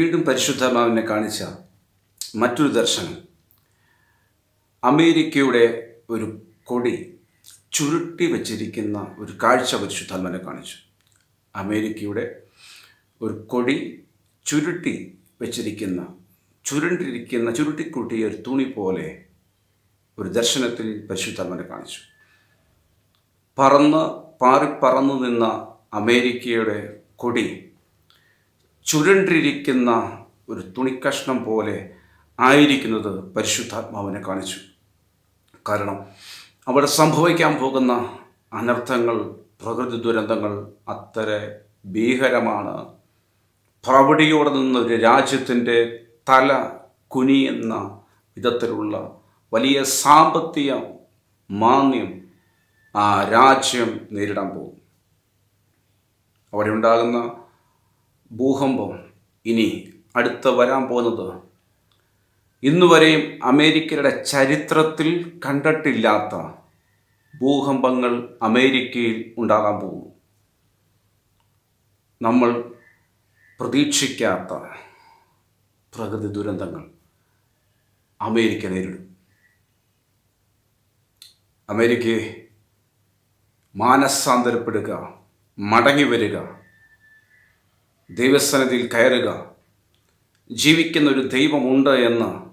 വീണ്ടും പരിശുദ്ധമാവിനെ കാണിച്ച മറ്റൊരു ദർശനം. അമേരിക്കയുടെ ഒരു കൊടി ചുരുട്ടി വച്ചിരിക്കുന്ന ഒരു കാഴ്ച പരിശുദ്ധാത്മാവിനെ കാണിച്ചു. അമേരിക്കയുടെ ഒരു കൊടി ചുരുട്ടി വച്ചിരിക്കുന്ന ചുരുണ്ടിരിക്കുന്ന ചുരുട്ടിക്കൂട്ടിയ ഒരു തുണി പോലെ ഒരു ദർശനത്തിൽ പരിശുദ്ധാത്മാവിനെ കാണിച്ചു. പറന്ന് പാറി പറന്നു നിന്ന അമേരിക്കയുടെ കൊടി ചുരുണ്ടിരിക്കുന്ന ഒരു തുണിക്കഷ്ണം പോലെ ആയിരിക്കുന്നത് പരിശുദ്ധാത്മാവിനെ കാണിച്ചു. കാരണം അവിടെ സംഭവിക്കാൻ പോകുന്ന അനർത്ഥങ്ങൾ പ്രകൃതി ദുരന്തങ്ങൾ അത്ര ഭീകരമാണ്. പ്രവടിയോടെ നിന്ന് ഒരു രാജ്യത്തിന്റെ തല കുനിയുന്ന വിധത്തിലുള്ള വലിയ സാമ്പത്തിക മാന്യം ആ രാജ്യം നേരിടാൻ പോകും അവിടെ ഉണ്ടാകുന്ന ഭൂകമ്പം. ഇനി അടുത്ത വരാൻ പോകുന്നത് ഇന്നുവരെയും അമേരിക്കയുടെ ചരിത്രത്തിൽ കണ്ടിട്ടില്ലാത്ത ഭൂകമ്പങ്ങൾ അമേരിക്കയിൽ ഉണ്ടാകാൻ പോകുന്നു. നമ്മൾ പ്രതീക്ഷിക്കാത്ത പ്രകൃതി ദുരന്തങ്ങൾ അമേരിക്ക നേരിടും. അമേരിക്കയെ മാനസാന്തരപ്പെടുക മടങ്ങി വരിക ദൈവസന്നിധിയിൽ കയറുക. ജീവിക്കുന്ന ഒരു ദൈവമുണ്ട് എന്ന്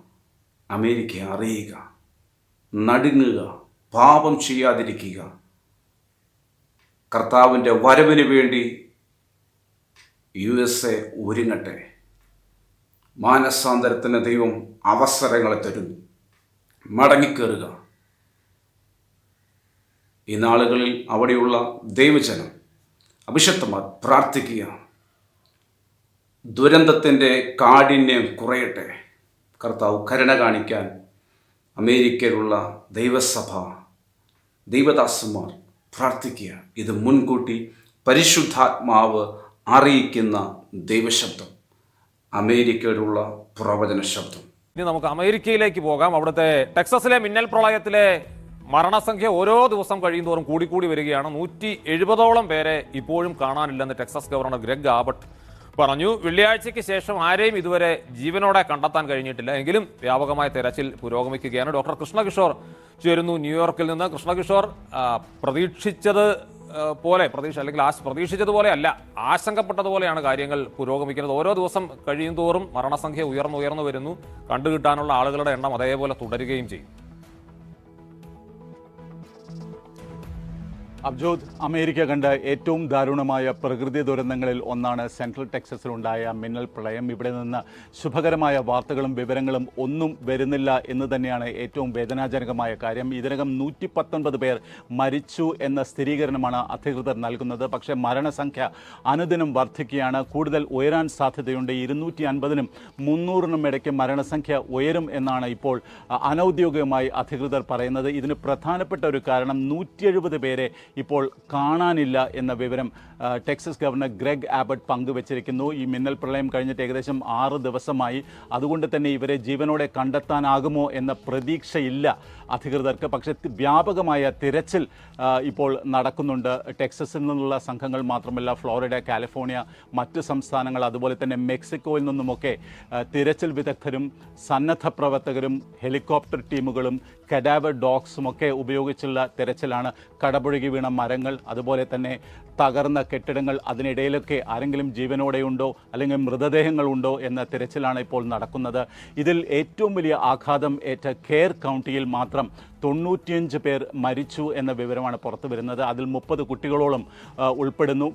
അമേരിക്ക അറിയുക. നടുങ്ങുക. പാപം ചെയ്യാതിരിക്കുക. കർത്താവിന്റെ വരവിന് വേണ്ടി യു എസ് എ ഒരുങ്ങട്ടെ. മാനസാന്തരത്തിന് ദൈവം അവസരങ്ങളെ തരുന്നു. മടങ്ങിക്കേറുക. ഈ നാളുകളിൽ അവിടെയുള്ള ദൈവജനം അഭിഷത്തമാർ പ്രാർത്ഥിക്കുക. ദുരന്തത്തിന്റെ കാഠിന്യം കുറയട്ടെ. കർത്താവ് കരുണ കാണിക്കാൻ അമേരിക്കയിലുള്ള ദൈവസഭ ദൈവദാസന്മാർ പ്രാർത്ഥിക്കുക. ഇത് മുൻകൂട്ടി പരിശുദ്ധാത്മാവ് അറിയിക്കുന്ന ദൈവശബ്ദം അമേരിക്കയിലുള്ള പ്രവചന ശബ്ദം. ഇനി നമുക്ക് അമേരിക്കയിലേക്ക് പോകാം. അവിടുത്തെ ടെക്സസിലെ മിന്നൽ പ്രളയത്തിലെ മരണസംഖ്യ ഓരോ ദിവസം കഴിയുന്തോറും കൂടിക്കൂടി വരികയാണ്. നൂറ്റി എഴുപതോളം പേരെ ഇപ്പോഴും കാണാനില്ലെന്ന് ടെക്സസ് ഗവർണർ ഗ്രഗ് ആബട്ട് പറഞ്ഞു വെള്ളിയാഴ്ചയ്ക്ക് ശേഷം ആരെയും ഇതുവരെ ജീവനോടെ കണ്ടെത്താൻ കഴിഞ്ഞിട്ടില്ല. എങ്കിലും വ്യാപകമായ തെരച്ചിൽ പുരോഗമിക്കുകയാണ്. ഡോക്ടർ കൃഷ്ണകിഷോർ ചേരുന്നു ന്യൂയോർക്കിൽ നിന്ന്. കൃഷ്ണകിഷോർ പ്രതീക്ഷിച്ചത് പോലെ പ്രതീക്ഷ അല്ലെങ്കിൽ ആ പ്രതീക്ഷിച്ചതുപോലെ അല്ല. ആശങ്കപ്പെട്ടതുപോലെയാണ് കാര്യങ്ങൾ പുരോഗമിക്കുന്നത്. ഓരോ ദിവസം കഴിയും തോറും മരണസംഖ്യ ഉയർന്നുയർന്നു ഉയർന്നു വരുന്നു കണ്ടുകിട്ടാനുള്ള ആളുകളുടെ എണ്ണം അതേപോലെ തുടരുകയും ചെയ്യും. അബ്ജോദ് അമേരിക്ക കണ്ട ഏറ്റവും ദാരുണമായ പ്രകൃതി ദുരന്തങ്ങളിൽ ഒന്നാണ് സെൻട്രൽ ടെക്സസിലുണ്ടായ മിന്നൽ പ്രളയം. ഇവിടെ നിന്ന് ശുഭകരമായ വാർത്തകളും വിവരങ്ങളും ഒന്നും വരുന്നില്ല എന്ന് തന്നെയാണ് ഏറ്റവും വേദനാജനകമായ കാര്യം. ഇതിനകം നൂറ്റി പത്തൊൻപത് പേർ മരിച്ചു എന്ന സ്ഥിരീകരണമാണ് അധികൃതർ നൽകുന്നത്. പക്ഷേ മരണസംഖ്യ അനുദിനം വർദ്ധിക്കുകയാണ്. കൂടുതൽ ഉയരാൻ സാധ്യതയുണ്ട്. ഇരുന്നൂറ്റി അൻപതിനും മുന്നൂറിനും ഇടയ്ക്ക് മരണസംഖ്യ ഉയരും എന്നാണ് ഇപ്പോൾ അനൌദ്യോഗികമായി അധികൃതർ പറയുന്നത്. ഇതിന് പ്രധാനപ്പെട്ട ഒരു കാരണം നൂറ്റി പേരെ ഇപ്പോൾ കാണാനില്ല എന്ന വിവരം ടെക്സസ് ഗവർണർ ഗ്രെഗ് ആബർട്ട് പങ്കുവച്ചിരിക്കുന്നു. ഈ മിന്നൽ പ്രളയം കഴിഞ്ഞിട്ട് ഏകദേശം ആറ് ദിവസമായി. അതുകൊണ്ട് തന്നെ ഇവരെ ജീവനോടെ കണ്ടെത്താനാകുമോ എന്ന പ്രതീക്ഷയില്ല അധികൃതർക്ക്. പക്ഷേ വ്യാപകമായ തിരച്ചിൽ ഇപ്പോൾ നടക്കുന്നുണ്ട്. ടെക്സസിൽ നിന്നുള്ള സംഘങ്ങൾ മാത്രമല്ല ഫ്ലോറിഡ കാലിഫോർണിയ മറ്റ് സംസ്ഥാനങ്ങൾ അതുപോലെ തന്നെ മെക്സിക്കോയിൽ നിന്നുമൊക്കെ തിരച്ചിൽ വിദഗ്ധരും സന്നദ്ധ പ്രവർത്തകരും ഹെലികോപ്റ്റർ ടീമുകളും കഡാവർ ഡോഗ്സും ഒക്കെ ഉപയോഗിച്ചുള്ള തിരച്ചിലാണ് കടപുഴകി വീണ മരങ്ങൾ അതുപോലെ തന്നെ തകർന്ന കെട്ടിടങ്ങൾ അതിനിടയിലൊക്കെ ആരെങ്കിലും ജീവനോടെ ഉണ്ടോ അല്ലെങ്കിൽ മൃതദേഹങ്ങൾ ഉണ്ടോ എന്ന തിരച്ചിലാണ് ഇപ്പോൾ നടക്കുന്നത്. ഇതിൽ ഏറ്റവും വലിയ ആഘാതം ഏറ്റ കെയർ കൗണ്ടിയിൽ മാത്രം തൊണ്ണൂറ്റിയഞ്ച് പേർ മരിച്ചു എന്ന വിവരമാണ് പുറത്തു വരുന്നത്. അതിൽ മുപ്പത് കുട്ടികളോളം ഉൾപ്പെടുന്നു.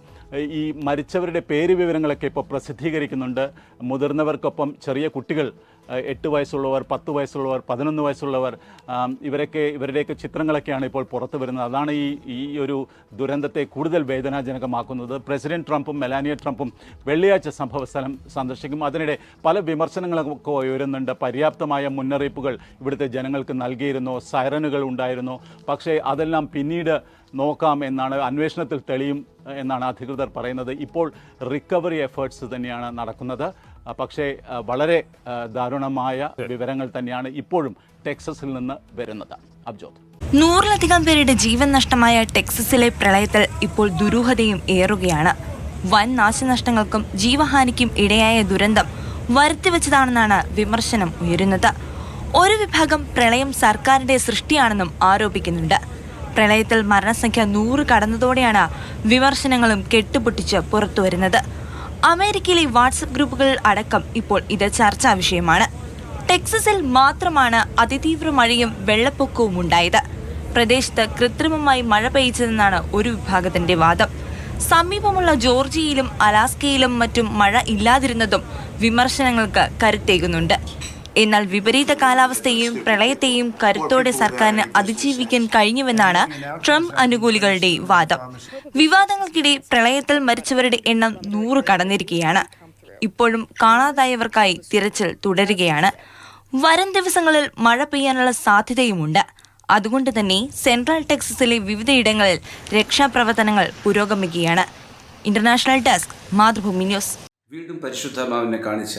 ഈ മരിച്ചവരുടെ പേര് വിവരങ്ങളൊക്കെ ഇപ്പോൾ പ്രസിദ്ധീകരിക്കുന്നുണ്ട്. മുതിർന്നവർക്കൊപ്പം ചെറിയ കുട്ടികൾ എട്ട് വയസ്സുള്ളവർ പത്ത് വയസ്സുള്ളവർ പതിനൊന്ന് വയസ്സുള്ളവർ ഇവരൊക്കെ ഇവരുടെയൊക്കെ ചിത്രങ്ങളൊക്കെയാണ് ഇപ്പോൾ പുറത്തു വരുന്നത്. അതാണ് ഈ ഈ ഒരു ദുരന്തത്തെ കൂടുതൽ വേദനാജനകമാക്കുന്നത്. പ്രസിഡന്റ് ട്രംപും മെലാനിയ ട്രംപും വെള്ളിയാഴ്ച സംഭവ സ്ഥലം സന്ദർശിക്കും. അതിനിടെ പല വിമർശനങ്ങളൊക്കെ ഉയരുന്നുണ്ട്. പര്യാപ്തമായ മുന്നറിയിപ്പുകൾ ഇവിടുത്തെ ജനങ്ങൾക്ക് നൽകിയിരുന്നോ. സൈറനുകൾ ഉണ്ടായിരുന്നോ. പക്ഷേ അതെല്ലാം പിന്നീട് നോക്കാം എന്നാണ് അന്വേഷണത്തിൽ തെളിയും എന്നാണ് അധികൃതർ പറയുന്നത്. ഇപ്പോൾ റിക്കവറി എഫേർട്സ് തന്നെയാണ് നടക്കുന്നത്. പക്ഷേ വളരെ ദാരുണമായ വിവരങ്ങൾ തന്നെയാണ് ഇപ്പോഴും ടെക്സസിൽ നിന്ന് വരുന്നത്. അബ്ജോത്. നൂറിലധികം പേരുടെ ജീവൻ നഷ്ടമായ ടെക്സസിലെ പ്രളയത്തിൽ ഇപ്പോൾ ദുരൂഹതയും ഏറുകയാണ്. വൻ നാശനഷ്ടങ്ങൾക്കും ജീവഹാനിക്കും ഇടയായ ദുരന്തം വരുത്തിവെച്ചതാണെന്നാണ് വിമർശനം ഉയരുന്നത്. ഒരു വിഭാഗം പ്രളയം സർക്കാരിന്റെ സൃഷ്ടിയാണെന്നും ആരോപിക്കുന്നുണ്ട്. പ്രളയത്തിൽ മരണസംഖ്യ നൂറ് കടന്നതോടെയാണ് വിമർശനങ്ങളും കെട്ടുപൊട്ടിച്ച് പുറത്തുവരുന്നത്. അമേരിക്കയിലെ വാട്സപ്പ് ഗ്രൂപ്പുകൾ അടക്കം ഇപ്പോൾ ഇത് ചർച്ചാ വിഷയമാണ്. ടെക്സസിൽ മാത്രമാണ് അതിതീവ്ര മഴയും വെള്ളപ്പൊക്കവും ഉണ്ടായത്. പ്രദേശത്ത് കൃത്രിമമായി മഴ പെയ്ച്ചതെന്നാണ് ഒരു വിഭാഗത്തിന്റെ വാദം. സമീപമുള്ള ജോർജിയയിലും അലാസ്കയിലും മറ്റും മഴ ഇല്ലാതിരുന്നതും വിമർശനങ്ങൾക്ക് കരുത്തേകുന്നുണ്ട്. എന്നാൽ വിപരീത കാലാവസ്ഥയെയും പ്രളയത്തെയും കരുത്തോടെ സർക്കാരിന് അതിജീവിക്കാൻ കഴിഞ്ഞുവെന്നാണ് ട്രംപ് അനുകൂലികളുടെ വാദം. വിവാദങ്ങൾക്കിടെ പ്രളയത്തിൽ മരിച്ചവരുടെ എണ്ണം നൂറ് കടന്നിരിക്കുകയാണ്. ഇപ്പോഴും കാണാതായവർക്കായി തിരച്ചിൽ തുടരുകയാണ്. വരും ദിവസങ്ങളിൽ മഴ പെയ്യാനുള്ള സാധ്യതയുമുണ്ട്. അതുകൊണ്ട് തന്നെ സെൻട്രൽ ടെക്സസിലെ വിവിധയിടങ്ങളിൽ രക്ഷാപ്രവർത്തനങ്ങൾ പുരോഗമിക്കുകയാണ്. International desk Mathrubhumi news. വീണ്ടും പരിശുദ്ധമാവിനെ കാണിച്ച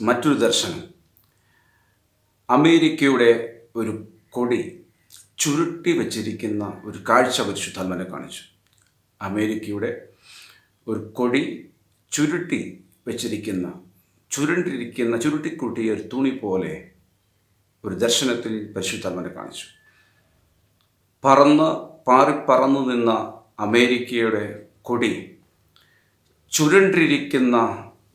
മറ്റൊരു ദർശനം. അമേരിക്കയുടെ ഒരു കൊടി ചുരുട്ടി വച്ചിരിക്കുന്ന ഒരു കാഴ്ച പരിശുദ്ധാത്മനെ കാണിച്ചു. അമേരിക്കയുടെ ഒരു കൊടി ചുരുട്ടി വച്ചിരിക്കുന്ന ചുരുണ്ടിരിക്കുന്ന ചുരുട്ടിക്കൂട്ടിയ ഒരു തുണി പോലെ ഒരു ദർശനത്തിൽ പരിശുദ്ധാത്മനെ കാണിച്ചു. പറന്ന് പാറിപ്പറന്നു നിന്ന അമേരിക്കയുടെ കൊടി ചുരുണ്ടിരിക്കുന്ന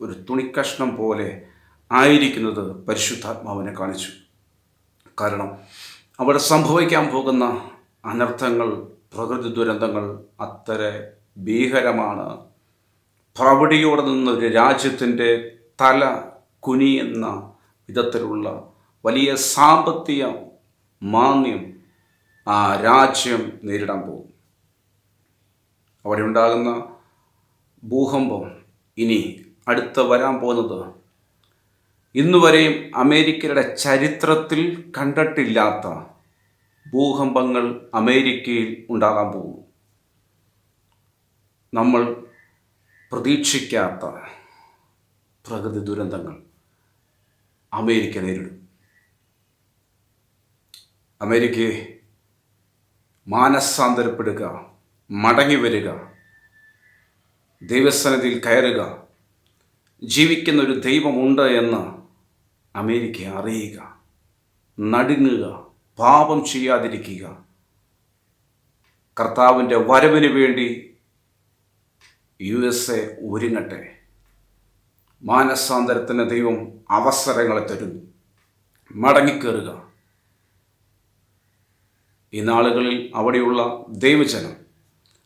ഒരു തുണിക്കഷ്ണം പോലെ ആയിരിക്കുന്നത് പരിശുദ്ധാത്മാവിനെ കാണിച്ചു. കാരണം അവിടെ സംഭവിക്കാൻ പോകുന്ന അനർത്ഥങ്ങൾ പ്രകൃതി ദുരന്തങ്ങൾ അത്ര ഭീകരമാണ്. പ്രവടിയോടെ നിന്ന് ഒരു രാജ്യത്തിന്റെ തല കുനിയുന്ന വിധത്തിലുള്ള വലിയ സാമ്പത്തിക മാന്യം ആ രാജ്യം നേരിടാൻ പോകും അവിടെ ഉണ്ടാകുന്ന ഭൂകമ്പം ഇനി അടുത്ത് വരാൻ പോകുന്നത് ഇന്നുവരെയും അമേരിക്കയുടെ ചരിത്രത്തിൽ കണ്ടിട്ടില്ലാത്ത ഭൂകമ്പങ്ങൾ അമേരിക്കയിൽ ഉണ്ടാകാൻ പോകുന്നു. നമ്മൾ പ്രതീക്ഷിക്കാത്ത പ്രകൃതി ദുരന്തങ്ങൾ അമേരിക്ക നേരിടും. അമേരിക്കയെ മാനസാന്തരപ്പെടുക മടങ്ങി വരിക ദൈവസന്നിധിയിൽ കയറുക ജീവിക്കുന്ന ഒരു ദൈവമുണ്ട് എന്ന് അമേരിക്ക അറിയുക നടുങ്ങുക പാപം ചെയ്യാതിരിക്കുക. കർത്താവിന്റെ വരവിന് വേണ്ടി യു എസ് എ ഒരുങ്ങട്ടെ. മാനസാന്തരത്തിന് ദൈവം അവസരങ്ങളെ തരുന്നു. മടങ്ങിക്കേറുക. ഈ നാളുകളിൽ അവിടെയുള്ള ദൈവജനം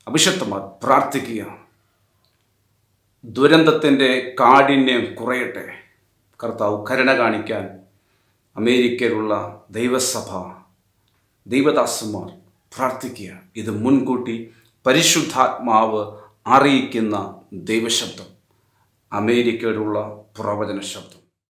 അഭിഷക്തമാർ പ്രാർത്ഥിക്കുക. ദുരന്തത്തിന്റെ കാഠിന്യം കുറയട്ടെ. കർത്താവ് കരുണ കാണിക്കാൻ അമേരിക്കയിലുള്ള ദൈവസഭ ദൈവദാസന്മാർ പ്രാർത്ഥിക്കുക. ഇത് മുൻകൂട്ടി പരിശുദ്ധാത്മാവ് അറിയിക്കുന്ന ദൈവശബ്ദം അമേരിക്കയിലുള്ള പ്രവചന ശബ്ദം